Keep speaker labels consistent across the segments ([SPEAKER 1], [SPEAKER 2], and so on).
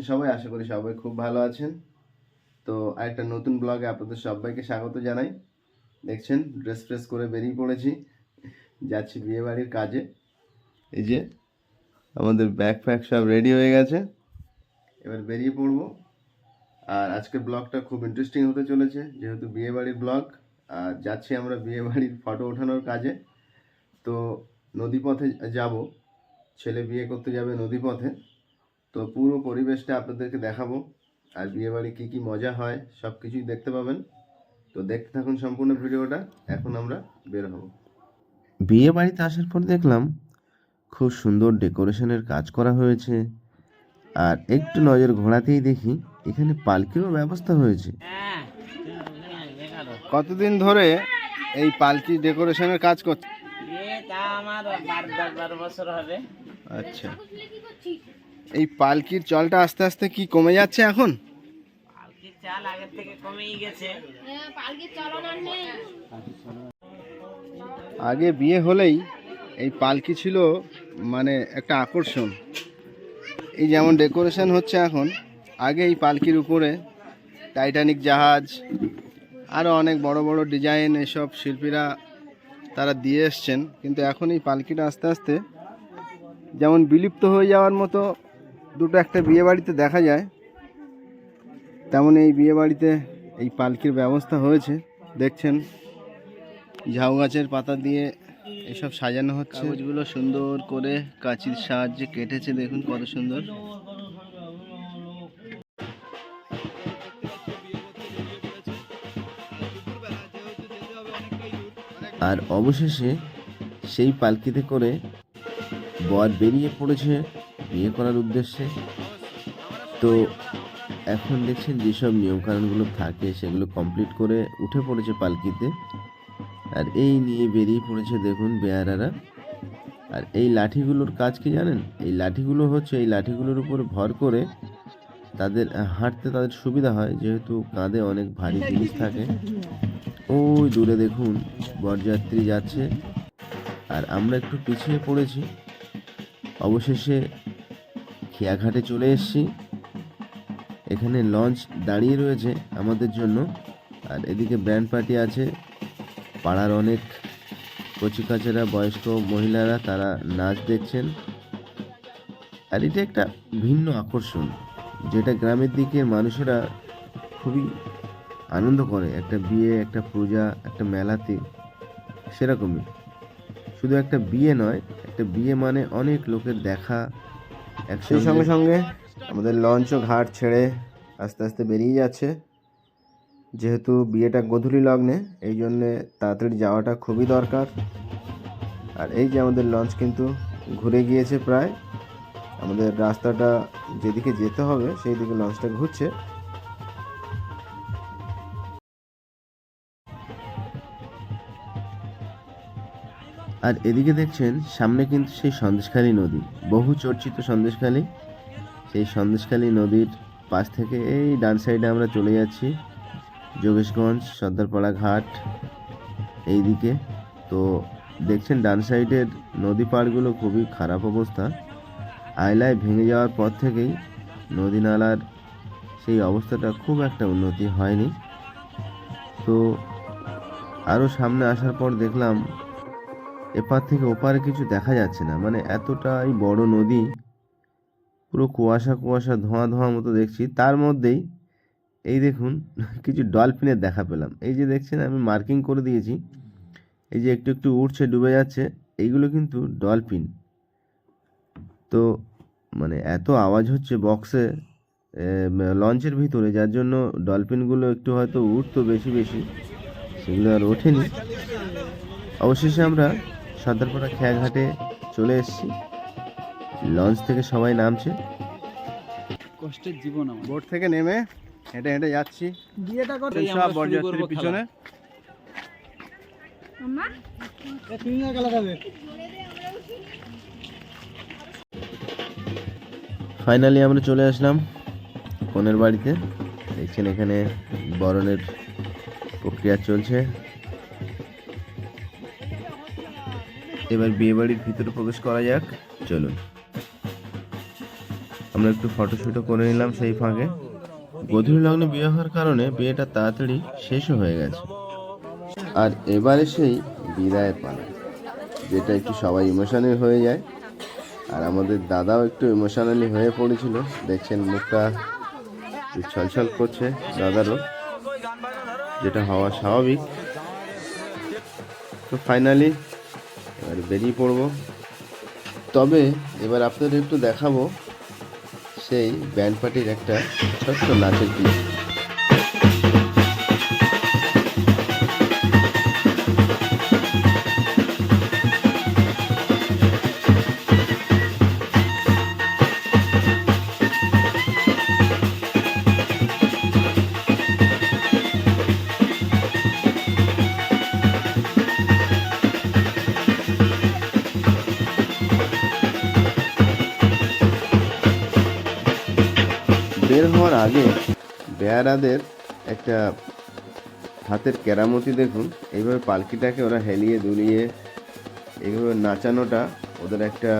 [SPEAKER 1] আছেন সবাই? আশা করি সবাই খুব ভালো আছেন। তো আরেকটা নতুন ব্লগে আপনাদের সবাইকে স্বাগত জানাই। দেখছেন ড্রেস ফ্রেস করে বেরিয়ে পড়েছি। যাচ্ছি বিয়ে বাড়ির কাজে। এই যে, আমাদের ব্যাগ ফ্যাগ সব রেডি হয়ে গেছে। এবার বেরিয়ে পড়ব। আর আজকের ব্লগটা খুব ইন্টারেস্টিং হতে চলেছে, যেহেতু বিয়ে বাড়ির ব্লগ। আর যাচ্ছি আমরা বিয়ে বাড়ির ফটো ওঠানোর কাজে। তো নদীপথে যাব। ছেলে বিয়ে করতে যাবে নদীপথে। তো পুরো পরিবেশটা আপনাদেরকে দেখাবো। আর বিয়ে বাড়ি কী কী মজা হয় সব কিছুই দেখতে পাবেন। তো দেখতে থাকুন সম্পূর্ণ ভিডিওটা এখন আমরা বের হব। বিয়ে বাড়িতে আসার পর দেখলাম খুব সুন্দর ডেকোরেশনের কাজ করা হয়েছে। আর একটু নজর ঘোরাতেই দেখি এখানে পালকিরও ব্যবস্থা হয়েছে। কতদিন ধরে এই পালকি ডেকোরেশনের কাজ করছে?
[SPEAKER 2] আমার বছর হবে।
[SPEAKER 1] আচ্ছা। এই পালকির চলটা আস্তে আস্তে কি কমে যাচ্ছে এখন?
[SPEAKER 2] পালকির চাল আগের থেকে কমেই গেছে।
[SPEAKER 1] আগে বিয়ে হলেই এই পালকি ছিল মানে একটা আকর্ষণ। এই যেমন ডেকোরেশন হচ্ছে এখন আগে এই পালকির উপরে টাইটানিক জাহাজ আরও অনেক বড় বড় ডিজাইন এসব শিল্পীরা তারা দিয়ে এসছেন কিন্তু এখন এই পালকিটা আস্তে আস্তে যেমন বিলুপ্ত হয়ে যাওয়ার মতো দুটো একটা বিয়ে বাড়িতে দেখা যায়। তেমন এই বিয়ে বাড়িতে এই পালকির ব্যবস্থা হয়েছে দেখছেন। ঝাউ গাছের পাতা দিয়ে এসব সাজানো হচ্ছে। কাগজগুলো সুন্দর করে কাঁচির সাহায্যে কেটেছে দেখুন কত সুন্দর। আর অবশেষে সেই পালকিতে করে বর বেরিয়ে পড়েছে বিয়ে করার উদ্দেশ্যে? তো এখন দেখছেন যেসব নিয়মকানুনগুলো থাকে, সেগুলো কমপ্লিট করে উঠে পড়েছে পালকিতে। আর এই নিয়ে বেরিয়ে পড়েছে দেখুন বেয়ারারা। আর এই লাঠিগুলোর কাজ কি জানেন? এই লাঠিগুলো হচ্ছে, এই লাঠিগুলোর উপর ভর করে তাদের হাঁটতে তাদের সুবিধা হয়, যেহেতু কাঁধে অনেক ভারী জিনিস থাকে। ওই দূরে দেখুন বরযাত্রী যাচ্ছে। আর আমরা একটু পিছিয়ে পড়েছি। অবশেষে খেয়াঘাটে চলে এসেছি। এখানে লঞ্চ দাঁড়িয়ে রয়েছে আমাদের জন্য। আর এদিকে ব্যান্ড পার্টি আছে। পাড়ার অনেক কচিকাচেরা, বয়স্ক মহিলারা, তারা নাচ দেখছেন। আর এটা একটা ভিন্ন আকর্ষণ, যেটা গ্রামের দিকে মানুষেরা খুবই আনন্দ করে। একটা বিয়ে, একটা পূজা, একটা মেলাতে সেরকমই। শুধু একটা বিয়ে নয়, একটা বিয়ে মানে অনেক লোকের দেখা সেই সঙ্গে সঙ্গে আমাদের লঞ্চও ঘাট ছেড়ে আস্তে আস্তে বেরিয়ে যাচ্ছে। যেহেতু বিয়েটা গধূলি লগ্নে, এই জন্যে তাড়াতাড়ি যাওয়াটা খুবই দরকার। আর এই যে আমাদের লঞ্চ কিন্তু ঘুরে গিয়েছে প্রায়। আমাদের রাস্তাটা যেদিকে যেতে হবে সেই দিকে লঞ্চটা ঘুরছে। আর এদিকে দেখছেন, সামনে কিন্তু সেই সন্দেশখালী নদী। বহু চর্চিত সন্দেশখালী। সেই সন্দেশখালী নদীর পাশ থেকে এই ডান সাইডে আমরা চলে যাচ্ছি। যোগেশগঞ্জ, সর্দারপাড়া ঘাট এই দিকে তো দেখছেন, ডান সাইডের নদী পাড়গুলো খুবই খারাপ অবস্থা। আয়লায় ভেঙে যাওয়ার পর থেকেই নদী নালার সেই অবস্থাটা খুব একটা উন্নতি হয়নি। তো আরও সামনে আসার পর দেখলাম এপার থেকে ওপারে কিছু দেখা যাচ্ছে না। মানে এতটাই বড় নদী, পুরো কুয়াশা কুয়াশা, ধোঁয়া ধোঁয়া মতো দেখছি। তার মধ্যেই এই দেখুন, কিছু ডলফিনের দেখা পেলাম। এই যে দেখছেন, আমি মার্কিং করে দিয়েছি। এই যে একটু একটু উঠছে ডুবে যাচ্ছে। এইগুলো কিন্তু ডলফিন। তো মানে এত আওয়াজ হচ্ছে বক্সে লঞ্চের ভিতরে, যার জন্য ডলফিনগুলো একটু হয়তো উঠতো বেশি বেশি। সেগুলো আর ওঠেনি। অবশেষে আমরা সর্দারপাড়া খেয়াঘাটে চলে এসেছি। লঞ্চ থেকে সবাই নামছে।
[SPEAKER 3] কষ্টের জীবন আমার।
[SPEAKER 1] বোট থেকে নেমে হেঁটে হেঁটে যাচ্ছি।
[SPEAKER 3] বিয়েটা করে
[SPEAKER 1] সব বরযাত্রীর পিছনে।
[SPEAKER 3] তুমি না গেলা যাবে
[SPEAKER 1] ফাইনালি আমরা চলে আসলাম কনের বাড়িতে। দেখছেন এখানে বরণের প্রক্রিয়া চলছে। এবার বিয়ে বাড়ির ভিতরে প্রবেশ করা যাক, চলুন। আমরা একটু ফটোশ্যুটও করে নিলাম সেই ফাঁকে। গধূর লগ্নে বিয়ে হওয়ার কারণে বিয়েটা তাড়াতাড়ি শেষও হয়ে গেছে। আর এবারে সেই বিদায়ের পালা, যেটা একটু সবাই ইমোশনাল হয়ে যায়। আর আমাদের দাদাও একটু ইমোশনালি হয়ে পড়েছিল। দেখছেন মুখটা ছলছল করছে দাদারও, যেটা হওয়া স্বাভাবিক। তো ফাইনালি বেরিয়ে পড়ব। তবে এবার আপনাদের একটু দেখাবো সেই ব্যান্ড পার্টির একটা ছোট্ট নাচের ক্লিপ বের হওয়ার আগে বেয়ারাদের একটা হাতের কেরামতি দেখুন। এইভাবে পালকিটাকে ওরা হেলিয়ে দুলিয়ে এইভাবে নাচানোটা ওদের একটা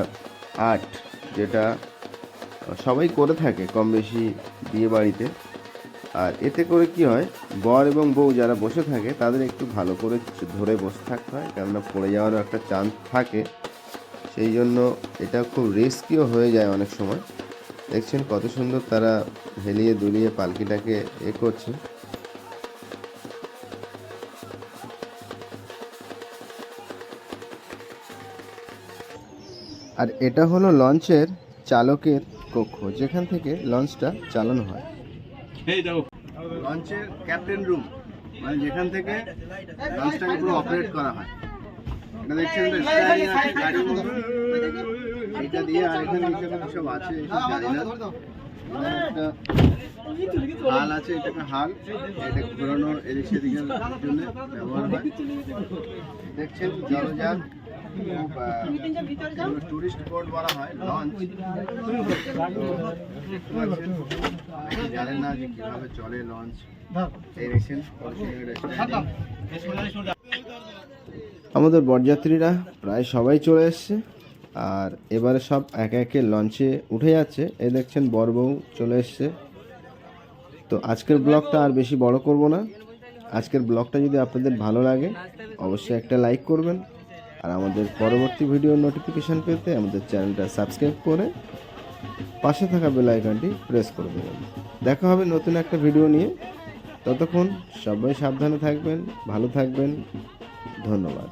[SPEAKER 1] আর্ট যেটা সবাই করে থাকে কম বেশি বিয়ে বাড়িতে। আর এতে করে কি হয়, বর এবং বউ যারা বসে থাকে তাদের একটু ভালো করে ধরে বসে থাকতে হয়, কেননা পড়ে যাওয়ারও একটা চান্স থাকে। সেই জন্য এটা খুব রিস্কিও হয়ে যায় অনেক সময়। দেখছেন কত সুন্দর তারা হেলিয়ে দুলিয়ে পালকিটাকে এ করছে। আর এটা হলো লঞ্চের চালকের কক্ষ যেখান থেকে লঞ্চটা চালানো হয়। লঞ্চের ক্যাপ্টেন রুম মানে যেখান থেকে লঞ্চটাকে পুরো অপারেট করা হয়। এটা দেখছেন এটা দিয়ে আর এখানে এখানে সব আছে জানি না। একটা হাল আছে এটাকে হাল। এটা ঘোরানোর এদিক সেদিকের জন্য ব্যবহার হয়। দেখছেন জলযান টুরিস্ট বোর্ড বলা হয় লঞ্চ জানেন না যে কীভাবে চলে লঞ্চ এই দেখছেন আমাদের বরযাত্রীরা প্রায় সবাই চলে এসছে। আর এবারে সব একে একে লঞ্চে উঠে যাচ্ছে। এই দেখছেন বর বউ চলে এসছে। তো আজকের ব্লগটা আর বেশি বড় করব না। আজকের ব্লগটা যদি আপনাদের ভালো লাগে, অবশ্যই একটা লাইক করবেন। আর আমাদের পরবর্তী ভিডিও নোটিফিকেশান পেতে আমাদের চ্যানেলটা সাবস্ক্রাইব করে পাশে থাকা বেল প্রেস করে দেবেন। দেখা হবে নতুন একটা ভিডিও নিয়ে। ততক্ষণ সবাই সাবধানে থাকবেন, ভালো থাকবেন। ধন্যবাদ।